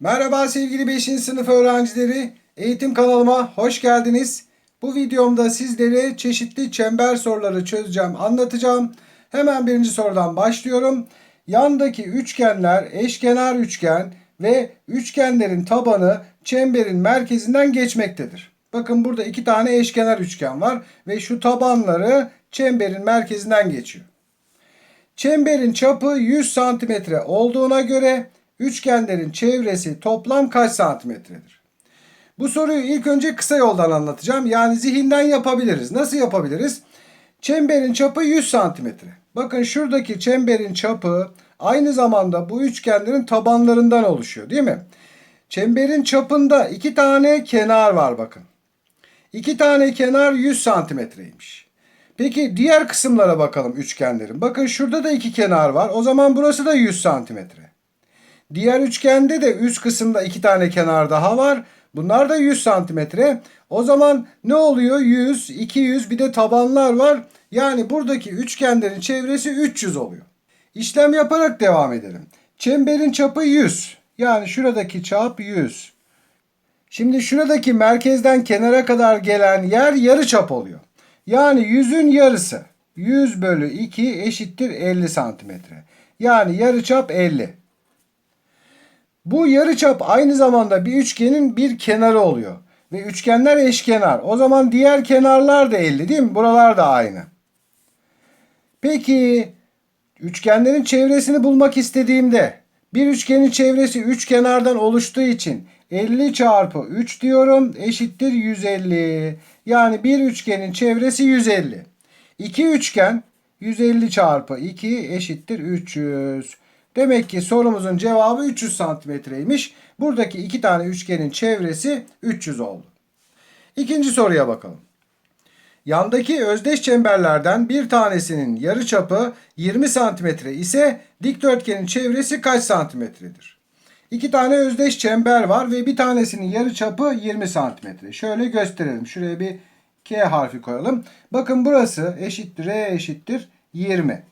Merhaba sevgili 5. sınıf öğrencileri. Eğitim kanalıma hoş geldiniz. Bu videomda sizlere çeşitli çember soruları çözeceğim, anlatacağım. Hemen birinci sorudan başlıyorum. Yandaki üçgenler eşkenar üçgen ve üçgenlerin tabanı çemberin merkezinden geçmektedir. Bakın burada iki tane eşkenar üçgen var ve şu tabanları çemberin merkezinden geçiyor. Çemberin çapı 100 santimetre olduğuna göre üçgenlerin çevresi toplam kaç santimetredir? Bu soruyu ilk önce kısa yoldan anlatacağım. Yani zihinden yapabiliriz. Nasıl yapabiliriz? Çemberin çapı 100 santimetre. Bakın şuradaki çemberin çapı aynı zamanda bu üçgenlerin tabanlarından oluşuyor değil mi? Çemberin çapında iki tane kenar var bakın. İki tane kenar 100 santimetreymiş. Peki diğer kısımlara bakalım üçgenlerin. Bakın şurada da iki kenar var. O zaman burası da 100 santimetre. Diğer üçgende de üst kısımda iki tane kenar daha var. Bunlar da 100 santimetre. O zaman ne oluyor? 100, 200 bir de tabanlar var. Yani buradaki üçgenlerin çevresi 300 oluyor. İşlem yaparak devam edelim. Çemberin çapı 100. Yani şuradaki çap 100. Şimdi şuradaki merkezden kenara kadar gelen yer yarı çap oluyor. Yani 100'ün yarısı. 100 bölü 2 eşittir 50 santimetre. Yani yarı çap 50. Bu yarıçap aynı zamanda bir üçgenin bir kenarı oluyor. Ve üçgenler eşkenar. O zaman diğer kenarlar da 50 değil mi? Buralar da aynı. Peki üçgenlerin çevresini bulmak istediğimde bir üçgenin çevresi üç kenardan oluştuğu için 50 çarpı 3 diyorum eşittir 150. Yani bir üçgenin çevresi 150. İki üçgen 150 çarpı 2 eşittir 300. Demek ki sorumuzun cevabı 300 santimetreymiş. Buradaki iki tane üçgenin çevresi 300 oldu. İkinci soruya bakalım. Yandaki özdeş çemberlerden bir tanesinin yarıçapı 20 santimetre ise dikdörtgenin çevresi kaç santimetredir? İki tane özdeş çember var ve bir tanesinin yarıçapı 20 santimetre. Şöyle gösterelim. Şuraya bir K harfi koyalım. Bakın burası eşittir R eşittir 20.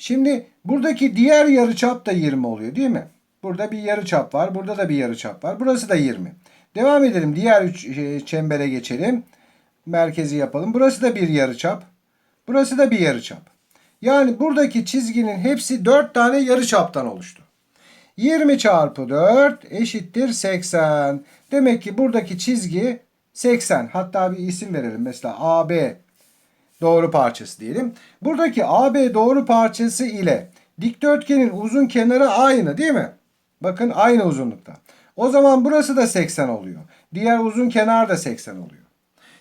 Şimdi buradaki diğer yarıçap da 20 oluyor değil mi? Burada bir yarıçap var. Burada da bir yarıçap var. Burası da 20. Devam edelim. Diğer üç şey, çembere geçelim. Merkezi yapalım. Burası da bir yarıçap. Burası da bir yarıçap. Yani buradaki çizginin hepsi 4 tane yarıçaptan oluştu. 20 çarpı 4 eşittir 80. Demek ki buradaki çizgi 80. Hatta bir isim verelim. Mesela AB doğru parçası diyelim. Buradaki AB doğru parçası ile dikdörtgenin uzun kenarı aynı değil mi? Bakın aynı uzunlukta. O zaman burası da 80 oluyor. Diğer uzun kenar da 80 oluyor.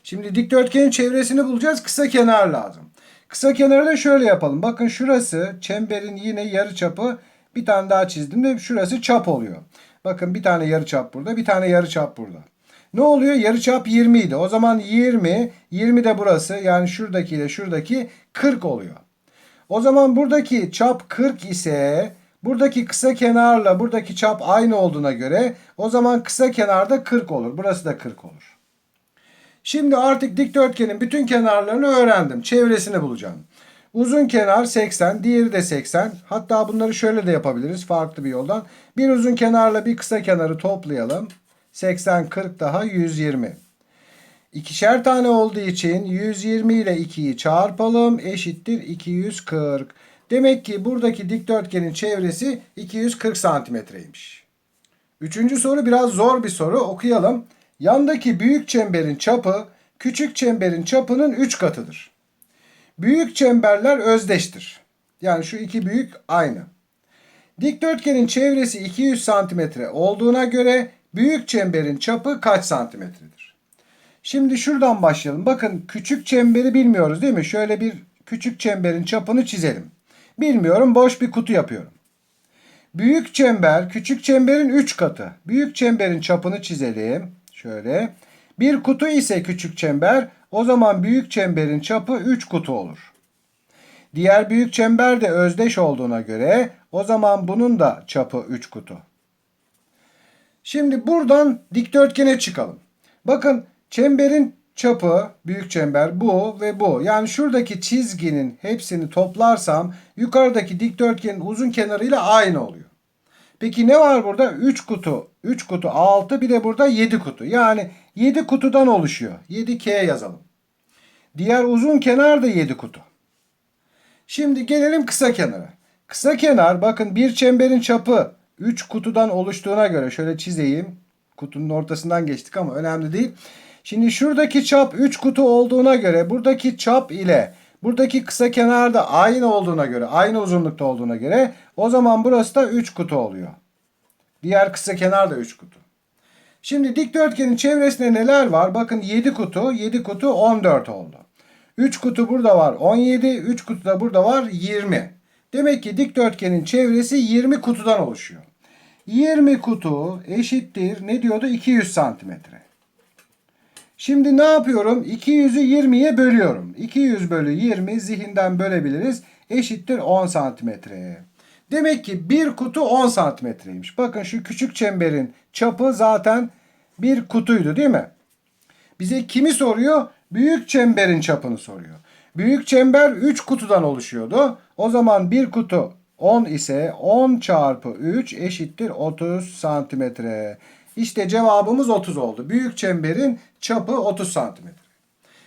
Şimdi dikdörtgenin çevresini bulacağız. Kısa kenar lazım. Kısa kenarı da şöyle yapalım. Bakın şurası çemberin yine yarı çapı. Bir tane daha çizdim de şurası çap oluyor. Bakın bir tane yarı çap burada, bir tane yarı çap burada. Ne oluyor? Yarıçap 20 idi. O zaman 20, 20 de burası yani şuradaki ile şuradaki 40 oluyor. O zaman buradaki çap 40 ise buradaki kısa kenarla buradaki çap aynı olduğuna göre o zaman kısa kenarda 40 olur. Burası da 40 olur. Şimdi artık dikdörtgenin bütün kenarlarını öğrendim. Çevresini bulacağım. Uzun kenar 80, diğeri de 80. Hatta bunları şöyle de yapabiliriz farklı bir yoldan. Bir uzun kenarla bir kısa kenarı toplayalım. 80, 40 daha 120. İkişer tane olduğu için 120 ile 2'yi çarpalım eşittir 240. Demek ki buradaki dikdörtgenin çevresi 240 santimetreymiş. Üçüncü soru biraz zor bir soru okuyalım. Yandaki büyük çemberin çapı küçük çemberin çapının 3 katıdır. Büyük çemberler özdeştir. Yani şu iki büyük aynı. Dikdörtgenin çevresi 200 santimetre olduğuna göre büyük çemberin çapı kaç santimetredir? Şimdi şuradan başlayalım. Bakın küçük çemberi bilmiyoruz değil mi? Şöyle bir küçük çemberin çapını çizelim. Bilmiyorum boş bir kutu yapıyorum. Büyük çember küçük çemberin 3 katı. Büyük çemberin çapını çizelim. Şöyle. Bir kutu ise küçük çember o zaman büyük çemberin çapı 3 kutu olur. Diğer büyük çember de özdeş olduğuna göre o zaman bunun da çapı 3 kutu. Şimdi buradan dikdörtgene çıkalım. Bakın çemberin çapı büyük çember bu ve bu. Yani şuradaki çizginin hepsini toplarsam yukarıdaki dikdörtgenin uzun kenarıyla aynı oluyor. Peki ne var burada? 3 kutu. 3 kutu 6 bir de burada 7 kutu. Yani 7 kutudan oluşuyor. 7K yazalım. Diğer uzun kenar da 7 kutu. Şimdi gelelim kısa kenara. Kısa kenar bakın bir çemberin çapı 3 kutudan oluştuğuna göre şöyle çizeyim. Kutunun ortasından geçtik ama önemli değil. Şimdi şuradaki çap 3 kutu olduğuna göre buradaki çap ile buradaki kısa kenar da aynı olduğuna göre, aynı uzunlukta olduğuna göre o zaman burası da 3 kutu oluyor. Diğer kısa kenar da 3 kutu. Şimdi dikdörtgenin çevresinde neler var? Bakın 7 kutu, 7 kutu 14 oldu. 3 kutu burada var 17, 3 kutu da burada var 20. Demek ki dikdörtgenin çevresi 20 kutudan oluşuyor. 20 kutu eşittir ne diyordu? 200 santimetre. Şimdi ne yapıyorum? 200'ü 20'ye bölüyorum. 200 bölü 20 zihinden bölebiliriz. Eşittir 10 santimetre. Demek ki bir kutu 10 santimetreymiş. Bakın şu küçük çemberin çapı zaten bir kutuydu değil mi? Bize kimi soruyor? Büyük çemberin çapını soruyor. Büyük çember 3 kutudan oluşuyordu. O zaman bir kutu 10 ise 10 çarpı 3 eşittir 30 santimetre. İşte cevabımız 30 oldu. Büyük çemberin çapı 30 santimetre.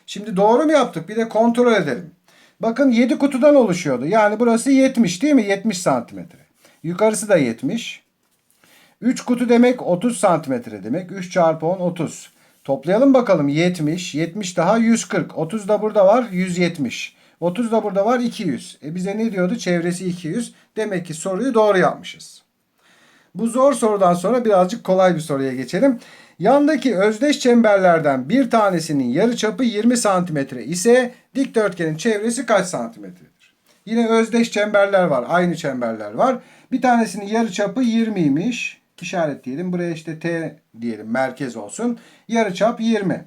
Şimdi doğru mu yaptık? Bir de kontrol edelim. Bakın 7 kutudan oluşuyordu. Yani burası 70 değil mi? 70 santimetre. Yukarısı da 70. 3 kutu demek 30 santimetre demek. 3 çarpı 10 30. Toplayalım bakalım 70. 70 daha 140. 30 da burada var 170. 30 da burada var 200. E bize ne diyordu? Çevresi 200. Demek ki soruyu doğru yapmışız. Bu zor sorudan sonra birazcık kolay bir soruya geçelim. Yandaki özdeş çemberlerden bir tanesinin yarıçapı 20 santimetre ise dikdörtgenin çevresi kaç santimetredir? Yine özdeş çemberler var. Aynı çemberler var. Bir tanesinin yarıçapı 20'ymiş. İşaretleyelim. Buraya işte T diyelim. Merkez olsun. Yarıçap 20.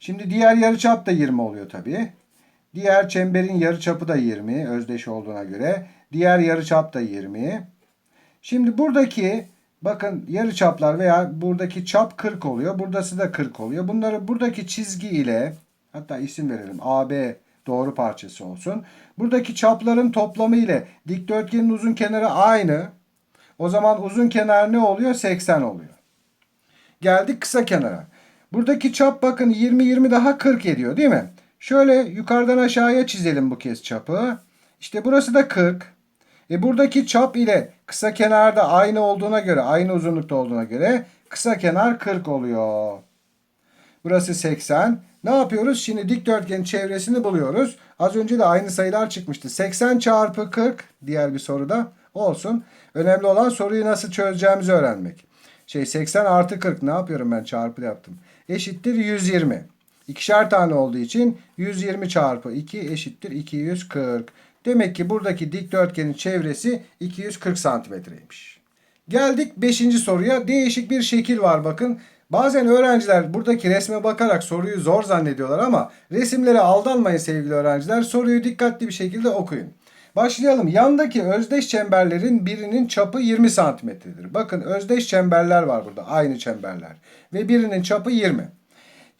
Şimdi diğer yarıçap da 20 oluyor tabii. Diğer çemberin yarıçapı da 20 özdeş olduğuna göre. Diğer yarıçap da 20. Şimdi buradaki bakın yarıçaplar veya buradaki çap 40 oluyor. Buradası da 40 oluyor. Bunları buradaki çizgi ile hatta isim verelim. AB doğru parçası olsun. Buradaki çapların toplamı ile dikdörtgenin uzun kenarı aynı. O zaman uzun kenar ne oluyor? 80 oluyor. Geldik kısa kenara. Buradaki çap bakın 20 20 daha 40 ediyor değil mi? Şöyle yukarıdan aşağıya çizelim bu kez çapı. İşte burası da 40. E buradaki çap ile kısa kenarda aynı olduğuna göre, aynı uzunlukta olduğuna göre kısa kenar 40 oluyor. Burası 80. Ne yapıyoruz? Şimdi dikdörtgenin çevresini buluyoruz. Az önce de aynı sayılar çıkmıştı. 80 çarpı 40 diğer bir soruda olsun. Önemli olan soruyu nasıl çözeceğimizi öğrenmek. Şey 80 artı 40 ne yapıyorum ben çarpı yaptım. Eşittir 120. İkişer tane olduğu için 120 çarpı 2 eşittir 240. Demek ki buradaki dikdörtgenin çevresi 240 santimetreymiş. Geldik 5. soruya. Değişik bir şekil var bakın. Bazen öğrenciler buradaki resme bakarak soruyu zor zannediyorlar ama resimlere aldanmayın sevgili öğrenciler. Soruyu dikkatli bir şekilde okuyun. Başlayalım. Yandaki özdeş çemberlerin birinin çapı 20 santimetredir. Bakın özdeş çemberler var burada. Aynı çemberler. Ve birinin çapı 20.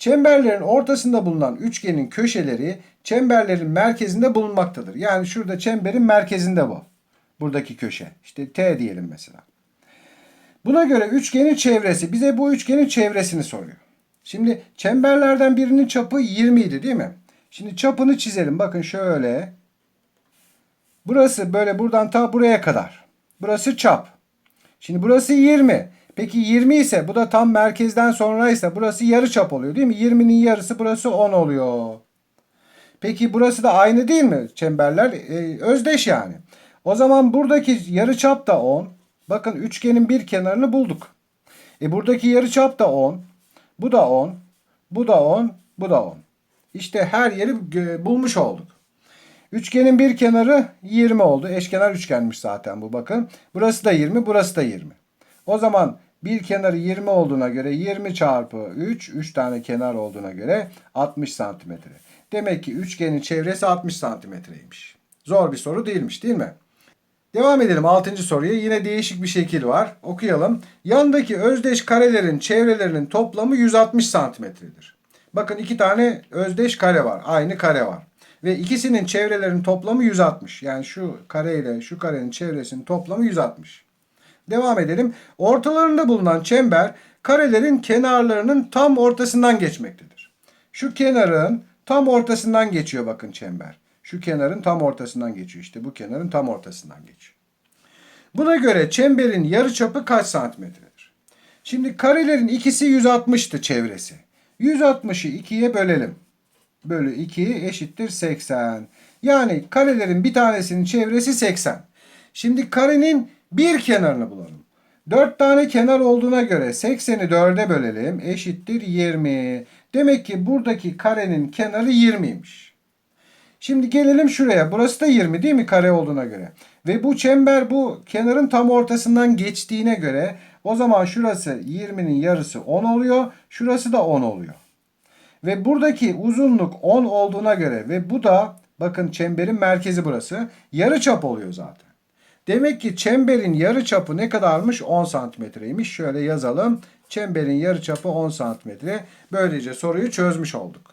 Çemberlerin ortasında bulunan üçgenin köşeleri çemberlerin merkezinde bulunmaktadır. Yani şurada çemberin merkezinde bu. Buradaki köşe. İşte T diyelim mesela. Buna göre üçgenin çevresi bize bu üçgenin çevresini soruyor. Şimdi çemberlerden birinin çapı 20 idi değil mi? Şimdi çapını çizelim. Bakın şöyle. Burası böyle buradan ta buraya kadar. Burası çap. Şimdi burası 20. Peki 20 ise bu da tam merkezden sonra ise burası yarı çap oluyor değil mi? 20'nin yarısı burası 10 oluyor. Peki burası da aynı değil mi? Çemberler e, özdeş yani. O zaman buradaki yarı çap da 10. Bakın üçgenin bir kenarını bulduk. E buradaki yarı çap da 10. Bu da 10. Bu da 10. Bu da 10. İşte her yeri bulmuş olduk. Üçgenin bir kenarı 20 oldu. Eşkenar üçgenmiş zaten bu bakın. Burası da 20, burası da 20. O zaman bir kenarı 20 olduğuna göre 20 çarpı 3, 3 tane kenar olduğuna göre 60 santimetre. Demek ki üçgenin çevresi 60 santimetreymiş. Zor bir soru değilmiş değil mi? Devam edelim 6. soruya. Yine değişik bir şekil var. Okuyalım. Yandaki özdeş karelerin çevrelerinin toplamı 160 santimetredir. Bakın iki tane özdeş kare var. Aynı kare var. Ve ikisinin çevrelerinin toplamı 160. Yani şu kare ile şu karenin çevresinin toplamı 160. Devam edelim. Ortalarında bulunan çember karelerin kenarlarının tam ortasından geçmektedir. Şu kenarın tam ortasından geçiyor bakın çember. Şu kenarın tam ortasından geçiyor. İşte bu kenarın tam ortasından geçiyor. Buna göre çemberin yarıçapı kaç santimetredir? Şimdi karelerin ikisi 160'tı çevresi. 160'ı 2'ye bölelim. Bölü 2 eşittir 80. Yani karelerin bir tanesinin çevresi 80. Şimdi karenin bir kenarını bulalım. 4 tane kenar olduğuna göre 80'i 4'e bölelim. Eşittir 20. Demek ki buradaki karenin kenarı 20'ymiş. Şimdi gelelim şuraya. Burası da 20 değil mi kare olduğuna göre? Ve bu çember bu kenarın tam ortasından geçtiğine göre o zaman şurası 20'nin yarısı 10 oluyor. Şurası da 10 oluyor. Ve buradaki uzunluk 10 olduğuna göre ve bu da bakın çemberin merkezi burası. Yarı çap oluyor zaten. Demek ki çemberin yarı çapı ne kadarmış? 10 santimetreymiş. Şöyle yazalım. Çemberin yarı çapı 10 santimetre. Böylece soruyu çözmüş olduk.